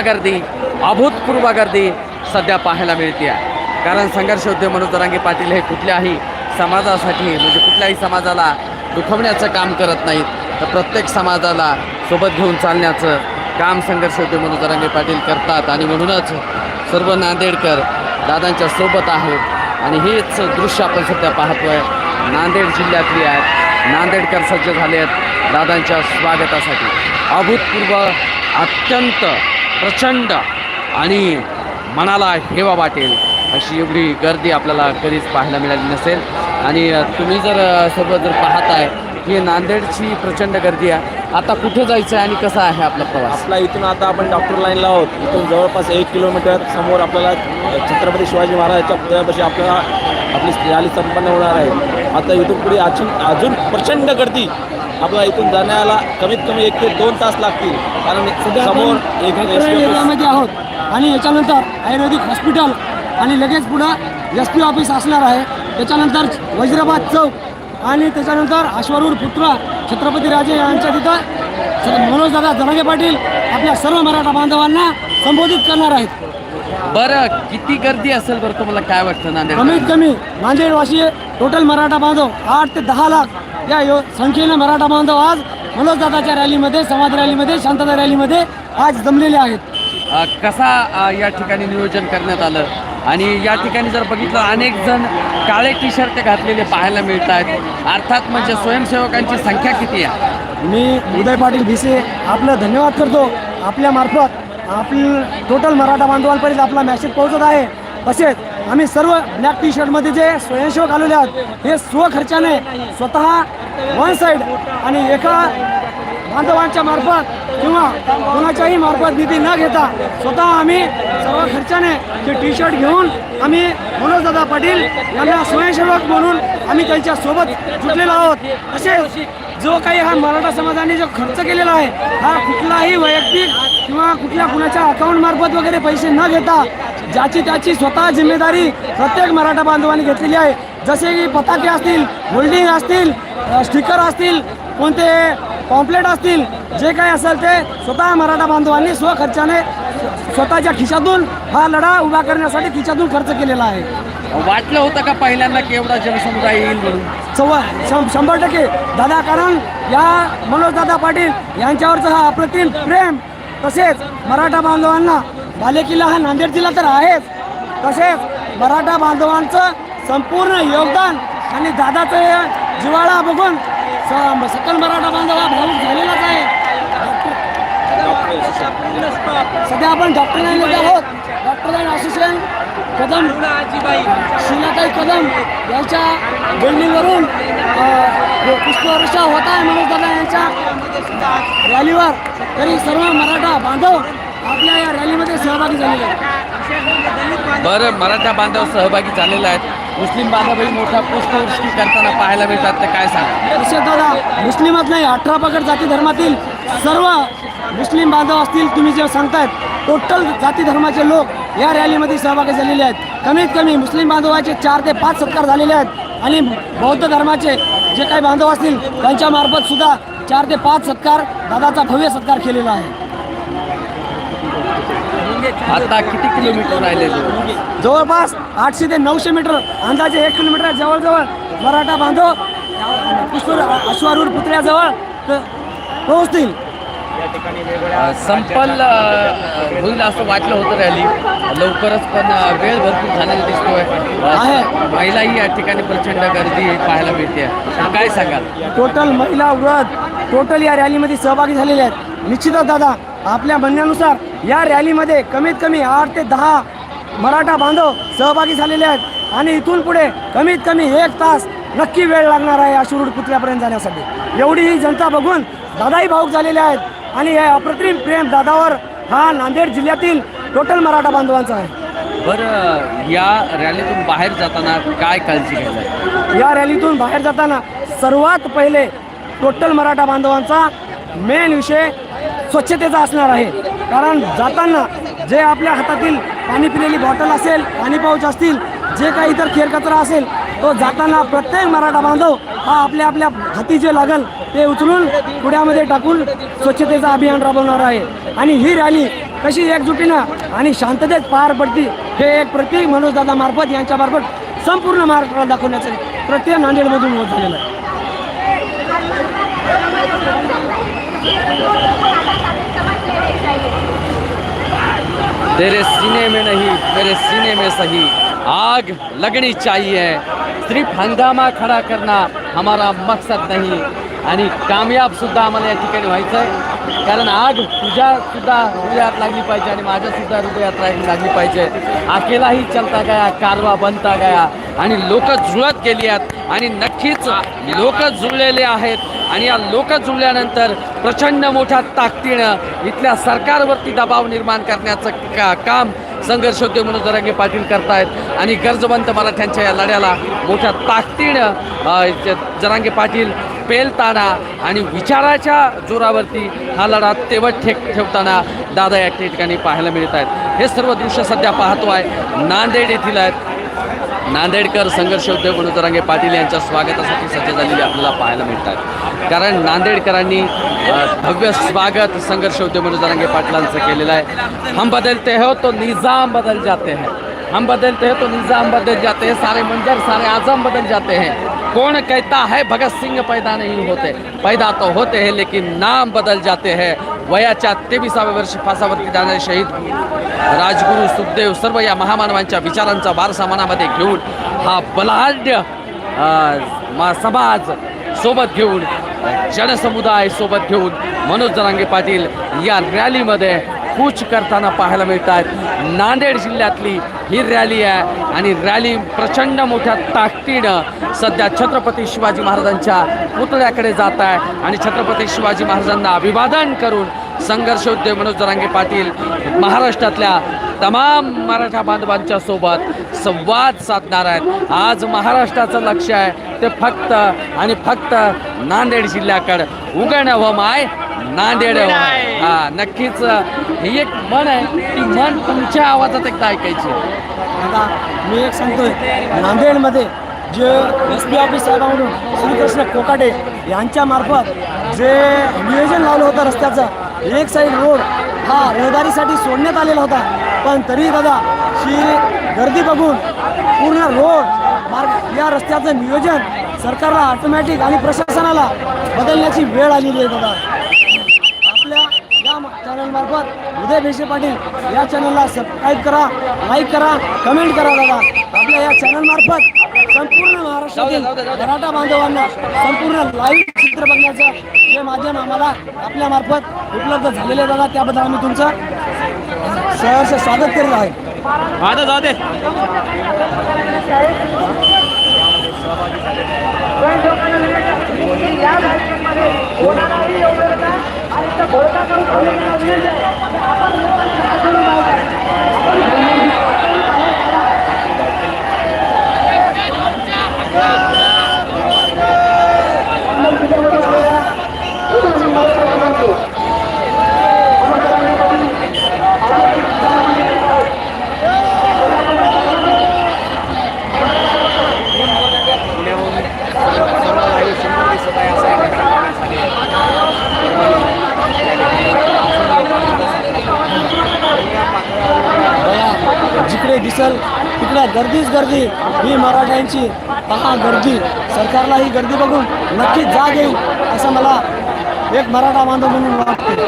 गर्दी अभूतपूर्व गर्दी सध्या पाहायला मिळते आहे कारण संघर्ष उद्योग मनोज दरांगे पाटील हे कुठल्याही समाजासाठी म्हणजे कुठल्याही समाजाला दुखवण्याचं काम करत नाहीत. तर प्रत्येक समाजाला सोबत घेऊन चालण्याचं काम संघर्ष उद्योग मनोज दरांगे पाटील करतात. आणि म्हणूनच सर्व नांदेडकर दादांच्या सोबत आहेत. आणि हेच दृश्य आपण सध्या पाहतोय. नांदेड जिल्ह्यातली आहेत. नांदेडकर सज्ज झाले आहेत दादांच्या स्वागतासाठी. अभूतपूर्व अत्यंत प्रचंड आणि मनाला हेवा वाटेल अशी एवढी गर्दी आपल्याला कधीच पाहायला मिळाली नसेल. आणि तुम्ही जर अ, सर्व जर पाहताय ही नांदेडची प्रचंड गर्दी आहे. आता कुठे जायचं आहे आणि कसा आहे आपला प्रवास? आपला इथून आता आपण डॉक्टर लाईनला आहोत. इथून जवळपास एक किलोमीटर समोर आपल्याला छत्रपती शिवाजी महाराजांच्या पुतळ्यापाशी आपल्याला आपली रॅली संपन्न होणार आहे. आता इथून पुढे अजून अजून प्रचंड गर्दी आपल्याला इथून जाण्याला कमीत कमी एक ते दोन तास लागतील. कारण समोर आपण एक एरियामध्ये आहोत. आणि याच्यानंतर आयुर्वेदिक हॉस्पिटल आणि लगेच पुढं एस पी ऑफिस असणार आहे. त्याच्यानंतर वज्राबाद चौक आणि त्याच्यानंतर अश्वरूर पुत्र छत्रपती राजे यांच्या तिथं मनोज दादा जरांगे पाटील आपल्या सर्व मराठा बांधवांना संबोधित करणार आहेत. बरं किती गर्दी असेल बरं तुम्हाला? काय वाटतं नांदेड कमीत कमी नांदेडवासी टोटल मराठा बांधव आठ ते दहा लाख या यो संख्येने मराठा बांधव आज मनोज दादाच्या रॅलीमध्ये समाज रॅलीमध्ये शांतता रॅलीमध्ये आज जमलेले आहेत. अ, कसा अ, या ठिकाणी नियोजन करण्यात आलं? आणि या ठिकाणी जर बघितलं अनेक जण काळे टी शर्ट घातलेले पाहायला मिळत आहेत अर्थात म्हणजे स्वयंसेवकांची संख्या किती आहे? मी उदय पाटील भिसे आपलं धन्यवाद करतो. आपल्या मार्फत आपलं टोटल मराठा बांधवांपर्यंत आपला मॅसेज पोहोचत आहे. असेच आम्ही सर्व ब्लॅक टी शर्टमध्ये जे स्वयंसेवक आलेले आहेत हे स्वखर्चाने स्वतः वन साईड आणि एका बांधवांच्या मार्फत किंवा कोणाच्याही मार्फत निधी न घेता स्वतः आम्ही सर्व खर्चाने ते टी शर्ट घेऊन आम्ही मनोजदादा पाटील यांना स्वयंसेवक म्हणून आम्ही त्यांच्यासोबत जुटलेलो आहोत. तसेच जो काही हा मराठा समाजाने जो खर्च केलेला आहे हा कुठलाही वैयक्तिक किंवा कुठल्या कुणाच्या अकाउंट मार्फत वगैरे पैसे न घेता ज्याची त्याची स्वतः जिम्मेदारी प्रत्येक मराठा बांधवांनी घेतलेली आहे. जसे की पताके असतील होल्डिंग असतील स्टिकर असतील कोणते पॉम्पलेट असतील जे काही असेल ते स्वतः मराठा बांधवांनी स्वखर्चाने स्वतःच्या खिशातून हा लढा उभा करण्यासाठी खिशातून खर्च केलेला आहे. वाटलं होतं का पहिल्यांदा की एवढा जनसमुदाय येईल म्हणून? सव्वा शं- शंभर टक्के. दादा कारण या मनोज दादा पाटील यांच्यावरचं हा अप्रतिम प्रेम तसेच मराठा बांधवांना बालेकिल्ला हा नांदेड जिल्हा तर आहेच. तसेच मराठा बांधवांचं संपूर्ण योगदान आणि दादाचं जिवाळा बघून स- सकल मराठा बांधव हा भाऊक झालेलाच आहे. सध्या आपण डॉक्टर लाईनमध्ये आहोत. Doctor line association Kadam शिलाताई Kadam यांच्या बिल्डिंगवरून पुष्पवर्षा होत आहे मनोज दादा यांच्या रॅलीवर तरी सर्व मराठा बांधव आपल्या या रॅलीमध्ये सहभागी झालेले आहेत. बरं मराठा बांधव सहभागी झालेले आहेत. मुस्लिम बांधवही मोठा पुष्पवृष्टी करताना पाहायला मिळतात. ते काय सांगा? दादा मुस्लिमात नाही अठरा पगड जाती धर्मातील सर्व मुस्लिम बांधव असतील तुम्ही जे सांगतायत टोटल जाती धर्माचे लोक या रॅलीमध्ये सहभागी झालेले आहेत. कमीत कमी मुस्लिम बांधवाचे चार ते पाच सत्कार झालेले आहेत. आणि बौद्ध धर्माचे जे काही बांधव असतील त्यांच्या मार्फत सुद्धा चार ते पाच सत्कार दादाचा भव्य सत्कार केलेला आहे. आता किती किलोमीटर राहिलेले? जवळपास आठशे ते नऊशे मीटर अंदाजे एक किलोमीटर जवळजवळ मराठा बांधव अश्वारूर पुतळ्याजवळ पोहोचतील. संपल होईल असं वाटलं होतं रॅली. लवकरच पण वेळ भरपूर झालेला दिसतोय. महिलाही या ठिकाणी प्रचंड गर्दी पाहायला मिळते. काय सांगाल? टोटल महिला वृद्ध टोटल या रॅलीमध्ये सहभागी झालेले आहेत. निश्चितच दादा आपल्या म्हणण्यानुसार या रॅलीमध्ये कमीत कमी आठ ते दहा मराठा बांधव सहभागी झालेले आहेत. आणि इथून पुढे कमीत कमी एक तास नक्की वेळ लागणार आहे अश्रुड पुतळ्यापर्यंत जाण्यासाठी. एवढी ही जनता बघून दादाही भाऊक झालेले आहेत. आणि हे अप्रतिम प्रेम दादावर हा नांदेड जिल्ह्यातील टोटल मराठा बांधवांचा आहे. बरं या रॅलीतून बाहेर जाताना काय काळजी घ्यायला? या रॅलीतून बाहेर जाताना सर्वात पहिले टोटल मराठा बांधवांचा मेन विषय स्वच्छतेचा असणार आहे. कारण जाताना जे आपल्या हातातील पाणी पिलेली बॉटल असेल पाणी पाऊच असतील जे काही इतर खेरकचरा असेल तो जाताना प्रत्येक मराठा बांधव हा आपल्या आपल्या हाती जे लागल ते उचलून पुण्यामध्ये टाकून स्वच्छतेचं अभियान राबवणार आहे. आणि ही रॅली कशी एकजुटीनं आणि शांततेत पार पडती हे एक प्रत्येक मनोजदादा मार्फत यांच्यामार्फत संपूर्ण महाराष्ट्राला दाखवण्याचं प्रत्येक नांदेडमधून होत झालेलं आहे. तेरे सीने में नहीं मेरे सीने में सही। आग लगनी चाहिए। सिर्फ हंगामा खडा करना हमारा मकसद नाही। आणि कामयाब सुद्धा आम्हाला या ठिकाणी व्हायचं आहे कारण आग तुझ्या सुद्धा हृदयात लागली पाहिजे आणि माझ्या सुद्धा हृदयात लागली पाहिजे. अकेलाही चलता गया कारवा बनता गया आणि लोक जुळत गेली आहेत आणि नक्कीच लोक जुळलेले आहेत. आणि या लोक जुळल्यानंतर प्रचंड मोठ्या ताकदीनं इथल्या सरकारवरती दबाव निर्माण करण्याचं का काम संघर्ष होते म्हणून जरांगे पाटील करतायत. आणि गरजवंत मराठ्यांच्या या लढ्याला मोठ्या ताकदीनं जरांगे पाटील पेलताना आणि विचाराच्या जोरावरती हा लढा तेवट ठेक ठेवताना दादा या ठिकाणी पाहायला मिळत आहेत. हे सर्व दृश्य सध्या पाहतो आहे नांदेड येथील आहेत. नांदेडकर संघर्ष उद्योग म्हणून पाटील यांच्या स्वागतासाठी सज्ज झालेली आपल्याला पाहायला मिळतात. कारण नांदेडकरांनी भव्य स्वागत संघर्ष उद्योग म्हणून पाटलांचं केलेलं आहे. हम बदलते हो तो निज़ाम बदल जाते हैं. हम बदलते हैं तो निज़ाम बदल जाते हैं. सारे मंजर सारे आजम बदल जाते हैं. कौन कहता है भगत सिंह पैदा नहीं होते। पैदा तो होते हैं लेकिन नाम बदल जाते हैं। वयाच्या तेविसाव्या वर्षी फासावरती जाणारे शहीद राजगुरू सुखदेव सर्व या महामानवांच्या विचारांचा वारसा मनामध्ये घेऊन हा बलाढ्य समाज सोबत घेऊन जनसमुदाय सोबत घेऊन मनोज जरांगे पाटील या रॅलीमध्ये कूच करताना पाहायला मिळत आहेत नांदेड जिल्ह्यातली ही रॅली आहे आणि रॅली प्रचंड मोठ्या ताकदीनं सध्या छत्रपती शिवाजी महाराजांच्या पुतळ्याकडे जात आहे आणि छत्रपती शिवाजी महाराजांना अभिवादन करून संघर्षोद्योग मनोज जरांगे पाटील महाराष्ट्रातल्या तमाम मराठा बांधवांच्या सोबत संवाद साधणार आहेत. आज महाराष्ट्राचं लक्ष आहे ते फक्त आणि फक्त नांदेड जिल्ह्याकडं. उगण व माय नांदेड. हा नक्कीच ही एक मन आहे ती मन तुमच्या आवाजात एकदा ऐकायची आता मी एक सांगतोय नांदेडमध्ये जे एस पी ऑफिस साहेबांकडून श्रीकृष्ण कोकाटे यांच्या मार्फत जे नियोजन लावलं होतं रस्त्याचं एक साईड रोड हा रहदारीसाठी सोडण्यात आलेला होता. पण तरी दादा ही गर्दी बघून पूर्ण रोड मार्ग या रस्त्याचं नियोजन सरकारला ऑटोमॅटिक आणि प्रशासनाला बदलण्याची वेळ आलेली आहे दादा. चॅनल मार्फत उदय भेशे पाटील या चॅनलला सबस्क्राईब करा लाईक करा कमेंट करा दादा. आपल्या या चॅनल मार्फत संपूर्ण महाराष्ट्रातील. मराठा बांधवांना संपूर्ण लाईव्ह चित्र बघण्याचं जे माध्यम आम्हाला आपल्या मार्फत उपलब्ध झालेले दादा त्याबद्दल आम्ही तुमचं सहर्ष स्वागत करीत आहे. आता जाऊ दे. ওনারাই ওনারা আরেকটা বড় কাজ করে নিয়ে मराठ्यांची पहा गर्दी. सरकारला ही गर्दी बघून नक्कीच जाग येईल असं मला एक मराठा बांधव म्हणून वाटते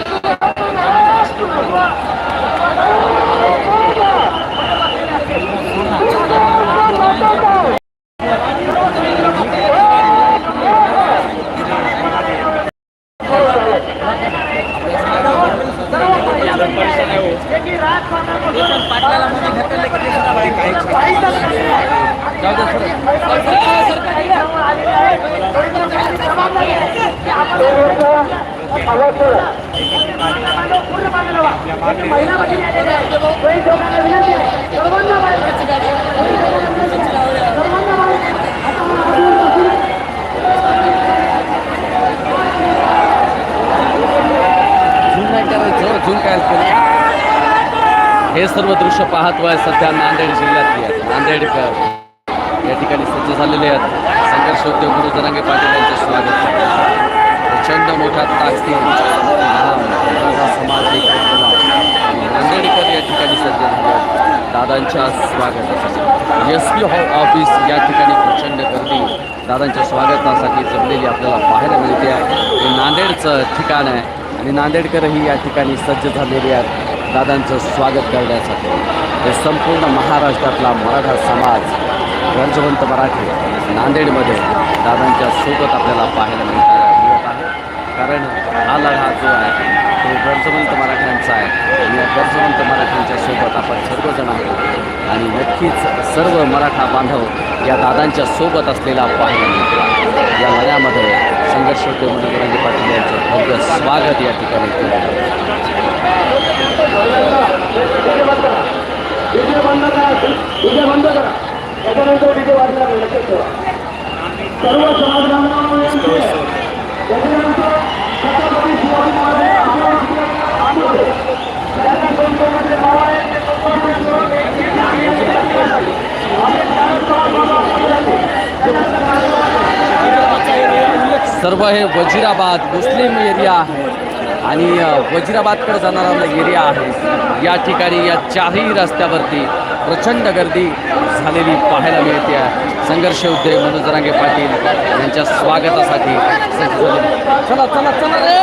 झूम नाही करायचं झूम हे सर्व दृश्य पाहतो आहे सध्या नांदेड जिल्ह्यातली आहेत नांदेडकर या ठिकाणी सज्ज झालेले आहेत. संघर्ष उद्योग गुरु जरांगे पाटील यांचे स्वागत. प्रचंड मोठ्या ताकदी हा नांदेडकर या ठिकाणी सज्ज झाले दादांच्या स्वागतासाठी. एस पी हो ऑफिस या ठिकाणी प्रचंड गर्दी. दादांच्या स्वागतासाठी जमलेली आपल्याला पाहायला मिळते आहे. हे नांदेडचं ठिकाण आहे. आणि नांदेडकरही या ठिकाणी सज्ज झालेले आहेत. दादांचं स्वागत करण्यासाठी. हे संपूर्ण महाराष्ट्रातला मराठा समाज गरजवंत मराठी नांदेडमध्ये दादांच्या सोबत आपल्याला पाहायला मिळत मिळत आहे. कारण हा लढा जो आहे तो गरजवंत मराठ्यांचा आहे. आणि या गरजवंत मराठ्यांच्या सोबत आपण सर्वजण आहोत. आणि नक्कीच सर्व मराठा बांधव या दादांच्या सोबत असलेला पाहायला मिळतो. या लढ्यामध्ये संघर्ष होतो मनोरंजन पाटील यांचं भव्य स्वागत या ठिकाणी केलं जातं. डीजे बंद करा डीजे बंद करा त्याच्यानंतर डीजे वाजणार नाही, लक्षात ठेवा सर्व समाज बांधवांना विनंती आहे. त्याच्यानंतर छत्रपती शिवाजी महाराजांचे आशीर्वाद आहे. त्यांना संतोषाचे नाव आहे, ते संतोषाचे सर्व हे वजिराबाद मुस्लिम एरिया आहे. आणि वजिराबादकडे जाणारा एरिया आहे या ठिकाणी या चारही रस्त्यावरती प्रचंड गर्दी झालेली पाहायला मिळते आहे. संघर्ष उद्योग मनोज रांगे पाटील यांच्या स्वागतासाठी चला चला चला रे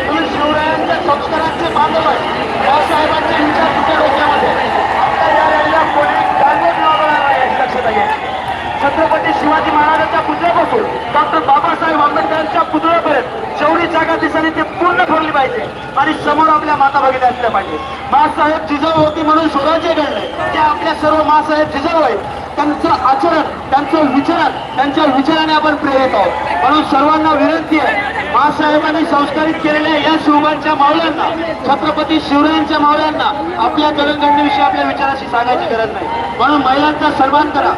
तुम्ही शिवरायांच्या संस्कारांचे बांधव आहे बाबासाहेबांचे विचार तुमच्या डोक्यामध्ये आता या रॅलीला कोणी गांडूळ लावणार नाही छत्रपती शिवाजी महाराजांच्या पुतळ्यापासून डॉक्टर बाबासाहेब आंबेडकरांच्या पुतळ्यापर्यंत जेवढी जागा दिसली ते पूर्ण भरली पाहिजे आणि समोर आपल्या माता भगिनी असल्या पाहिजे. मासाहेब जिजाऊ होती म्हणून स्वराज्य घडले ते आपल्या सर्व मासाहेब जिजाऊ आहेत. त्यांचं आचरण त्यांचं विचरण त्यांच्या विचाराने आपण प्रेरित आहोत. म्हणून सर्वांना विनंती आहे मासाहेबांनी संस्कारित केलेल्या या शिवबांच्या मावळ्यांना छत्रपती शिवरायांच्या मावळ्यांना आपल्या जडणघडणीविषयी आपल्या विचाराशी सांगायची गरज नाही. म्हणून महिलांचा सन्मान करा.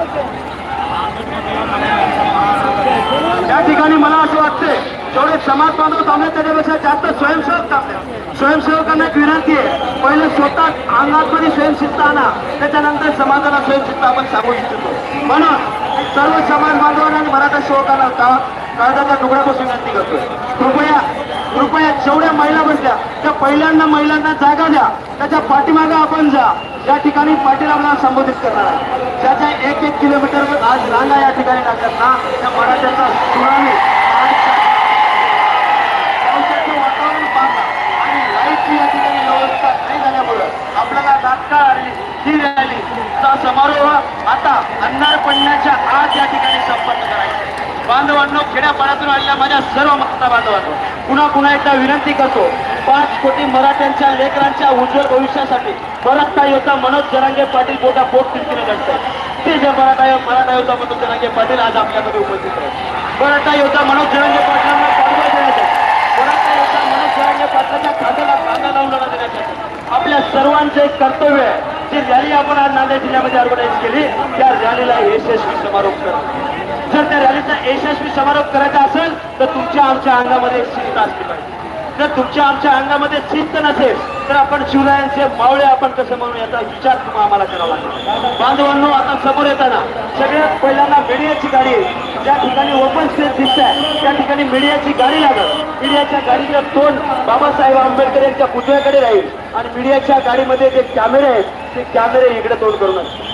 या ठिकाणी मला असं वाटतंय जेवढे समाज बांधव थांबले त्याच्यापेक्षा जास्त स्वयंसेवक थांबले. स्वयंसेवकांना एक विनंती आहे पहिले स्वतः अंगातमध्ये स्वयंशिस्त आणा त्याच्यानंतर समाजाला स्वयंशिस्त आपण सांगू इच्छितो. म्हणून सर्व समाज बांधवांना आणि मराठा सेवकांना का काळजाचा तुकड्यापासून विनंती करतोय. कृपया कृपया जेवढ्या महिला बसल्या त्या पहिल्यांदा महिलांना जागा द्या. त्याच्या पाठीमागे आपण जा. या ठिकाणी पाटील आपल्याला संबोधित करणार आहे ज्याच्या एक एक किलोमीटर आज रांगा या ठिकाणी लागतात ना त्या मराठ्यांचा सुनामी. वातावरण पाहता आणि लाईटची या ठिकाणी व्यवस्था नाही झाल्यामुळं आपल्याला तात्काळ आली ही रॅली समारोह आता अन्नार पडण्याच्या आज या ठिकाणी संपन्न करायचा बांधवांनो खेड्यापाड्यातून आलेल्या माझ्या सर्व माता बांधवांनो पुन्हा पुन्हा एकदा विनंती करतो पाच कोटी मराठ्यांच्या लेकरांच्या उज्ज्वल भविष्यासाठी मराठा योद्धा मनोज जरांगे पाटील पोटा पोट तिरकीने लढतात ते जे मराठा मराठा योद्धा मनोज जरांगे पाटील आज आपल्यामध्ये उपस्थित आहेत. मराठा योद्धा मनोज जरांगे पाटलांना पाठबळ देण्यासाठी मराठा योद्धा मनोज जरांगे पाटलांच्या खात्याला कांदा लावून लढा देण्यासाठी आपल्या सर्वांचं एक कर्तव्य आहे. जी रॅली आपण आज नांदेड जिल्ह्यामध्ये ऑर्गनाईज केली त्या रॅलीला यशस्वी समारोप करा. जर त्या रॅलीचा यशस्वी समारोप करायचा असेल तर तुमच्या आमच्या अंगामध्ये शिस्त असली पाहिजे. जर तुमच्या आमच्या अंगामध्ये शिस्त नसेल तर आपण शिवरायांचे मावळे आपण कसं म्हणू याचा विचार तुम्हाला आम्हाला करावा लागेल. बांधवांनो आता समोर येताना सगळ्यात पहिल्यांदा मीडियाची गाडी आहे. ज्या ठिकाणी ओपन स्टेज दिसत आहे त्या ठिकाणी मीडियाची गाडी लागत मीडियाच्या गाडीचं तोंड बाबासाहेब आंबेडकर यांच्या पुतळ्याकडे राहील. आणि मीडियाच्या गाडीमध्ये जे कॅमेरे आहेत ते कॅमेरे इकडे तोंड करून असतील.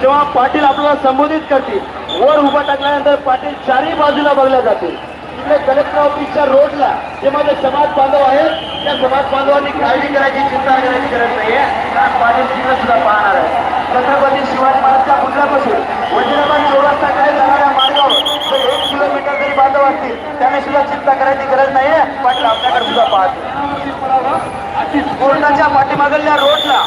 जेव्हा पाटील आपल्याला संबोधित करतील. वर उभा टाकल्यानंतर पाटील चारही बाजूला बघल्या जातील. इकडे कलेक्टर ऑफिसच्या रोडला जे माझे समाज बांधव आहेत त्या समाज बांधवांनी काळजी करायची चिंता करायची गरज नाहीये. कारण पाटील तिकडे सुद्धा पाहणार आहे छत्रपती शिवाजी महाराजच्या पुतळ्यापासून वजिराबाद चौरस्ताकडे जाणाऱ्या मार्गावर जर एक किलोमीटर जरी बांधव असतील त्याने सुद्धा चिंता करायची गरज नाहीये. पाटील आपल्याकडे सुद्धा पाहतील. कोर्टाच्या पाठीमागल्या रोडला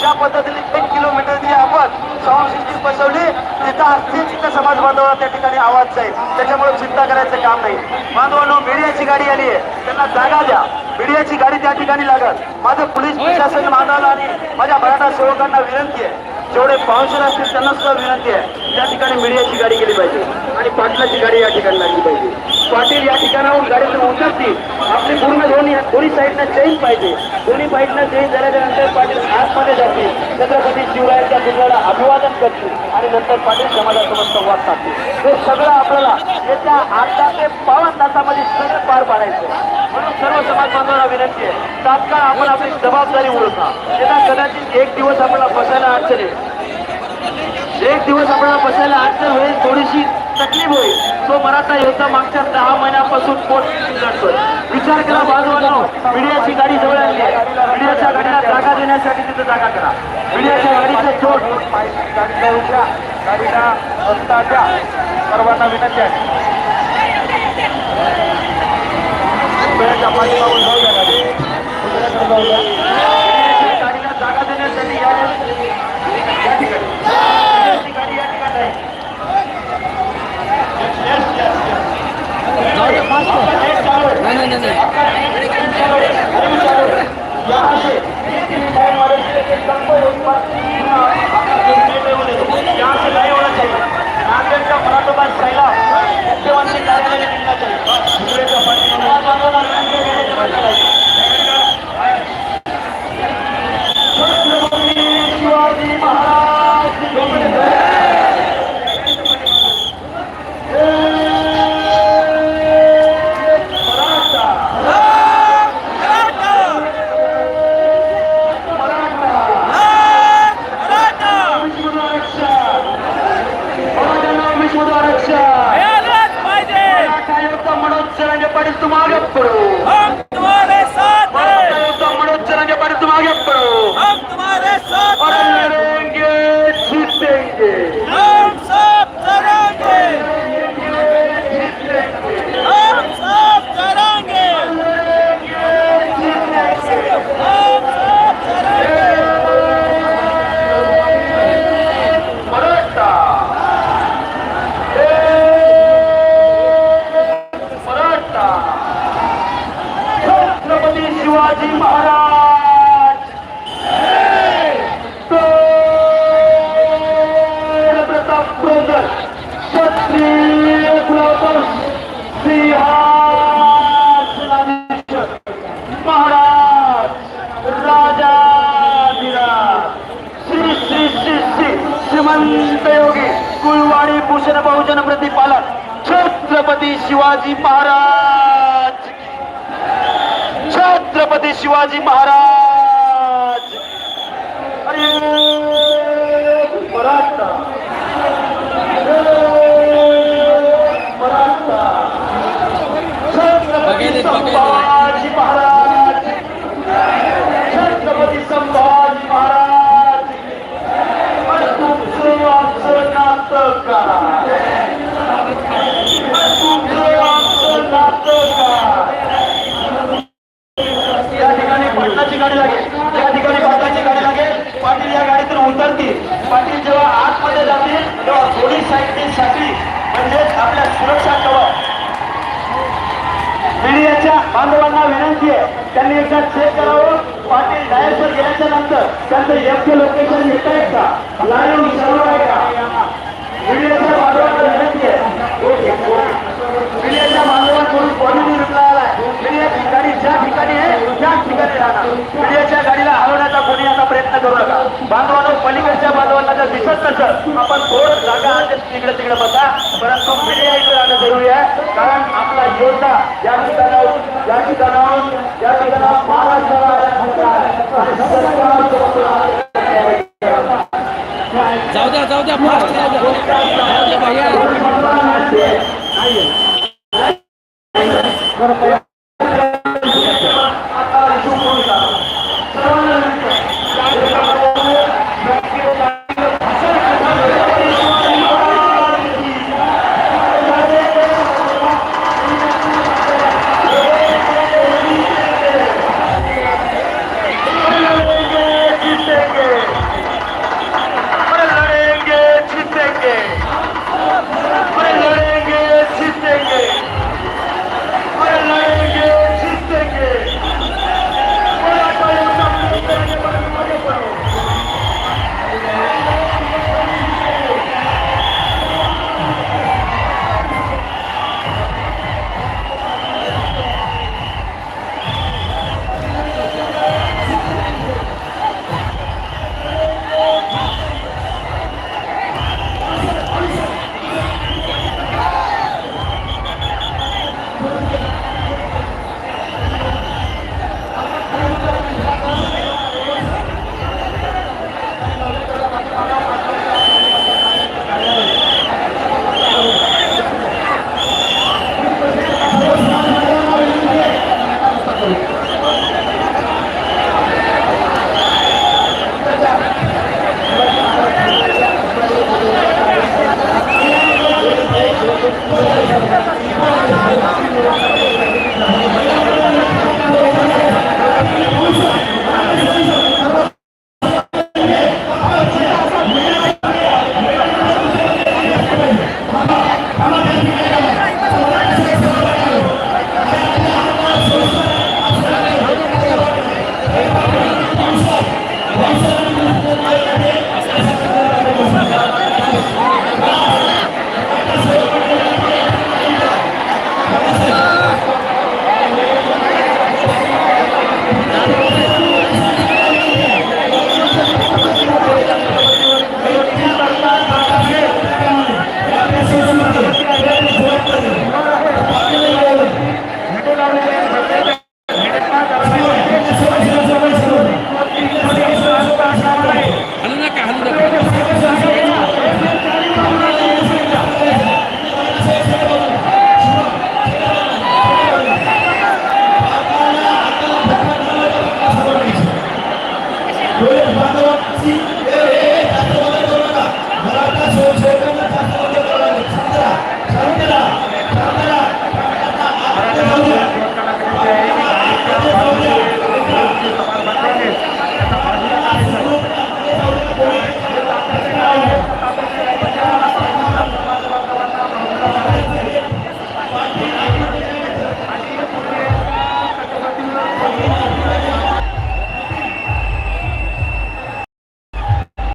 ज्या पद्धतीने तीन किलोमीटर जी आपण साऊंड सिस्टीम बसवली तिथं असतील तिथं समाज बांधवाला त्या ठिकाणी आवाज जाईल. त्याच्यामुळे चिंता करायचं काम नाही. बांधवांनो मीडियाची गाडी आली आहे. त्यांना जागा द्या. मीडियाची गाडी त्या ठिकाणी लागत माझं पोलीस प्रशासन बांधवाला आणि माझ्या मराठा सेवकांना विनंती आहे. जेवढे पावसाळा असतील त्यांना सुद्धा विनंती आहे. त्या ठिकाणी मीडियाची गाडी गेली पाहिजे. आणि पाटलाची गाडी या ठिकाणी लागली पाहिजे. पाटील या ठिकाणाहून गाडी उतरतील. आपली पूर्ण दोन्ही दोन्ही साईडनं चेंज पाहिजे. दोन्ही साईडनं चेंज झाल्याच्यानंतर पाटील आतमध्ये जातील. छत्रपती शिवरायांच्या पुतळ्याला अभिवादन करतील आणि नंतर पाटील समाजासोबत संवाद साधतील. हे सगळं आपल्याला येत्या आठ तास ते पावन तासामध्ये सगळं पार पाडायचं म्हणून सर्व समाज बांधवांना विनंती आहे तात्काळ आपण आपली जबाबदारी ओळखा. येत्या कदाचित एक दिवस आपल्याला बसायला अडचण एक दिवस आपल्याला बसायला अडचण होईल थोडीशी तकलीफ होईल? तो मराठा योद्धा मागच्या दहा महिन्यापासून पोट लढतोय विचार करा बाजूला मीडियाची गाडी जवळ आणली आहे. मीडियाच्या गाडीला जागा देण्यासाठी तिथं जागा करा. मीडियाच्या गाडीचा चोट. गाडीला उभ्या द्या. सर्वांना विनंती आहे. पाठीमागून जाऊ द्या गाडी पुतळ्याकडे जाऊ द्या मीडियाच्या गाडीला जागा देण्यासाठी या या ठिकाणी मीडियाची गाडी या ठिकाणी आहे नाही नाही नाही नाही शिवाजी मनोज चरंगे पाटील तुम आगे पढ़ो हम तुम्हारे साथ हैं मनोज चरंगे पाटील तुम आगे पढ़ो हम तुम्हारे साथ और हैं लड़ेंगे जीतेंगे हम सब करेंगे हम सब करेंगे हम सब करेंगे मराठा मराठा छत्रपती शिवाजी महाराज प्रताप ब्रोदर क्षत्रिय कुलवंश सिंहासनाधीश्वर महाराज राजाधिराज श्री श्री श्री श्री श्रीमंत योगी कुलवाडी भूषण बहुजन प्रतिपालक छत्रपती शिवाजी महाराज छत्रपती शिवाजी महाराज अरे मराठा मराठा छत्रपती संभाजी महाराज छत्रपती संभाजी महाराज आणि तुमचं आमचं नातं काय तुमचं आमचं नातं काय या ठिकाणी पाटलाची गाडी लागेल या ठिकाणी पाटलाची गाडी लागेल पाटील या गाडीतून उतरतील पाटील जेव्हा आतमध्ये जातील तेव्हा दोन्ही साईडची साखळी म्हणजेच आपल्या सुरक्षा कवच मीडियाच्या बांधवांना विनंती आहे त्यांनी एकदा चेक करावं. पाटील डायरेक्टर गेल्याच्यानंतर त्यांचं योग्य लोकेशन घेता येत का? लाईव्ह सर्व आहे का? मीडियाच्या माध्यमात विनंती आहे. Okay, okay. मीडियाच्या बांधवांकडून पॉझिटिव्ह रिप्लाय आलाय मीडियाची गाडी ज्या ठिकाणी आहे त्या ठिकाणी राहणार. मीडियाच्या पलीकडच्या बाजूला जर दिसत नसत आपण थोड जागा असेल तिकडे तिकडे बसा. परंतु मीडिया इथे आणणं जरुरी आहे. कारण आपला योद्धा या ठिकाणाहून या ठिकाणाहून या ठिकाणावर जाऊ द्या जाऊ द्या भैया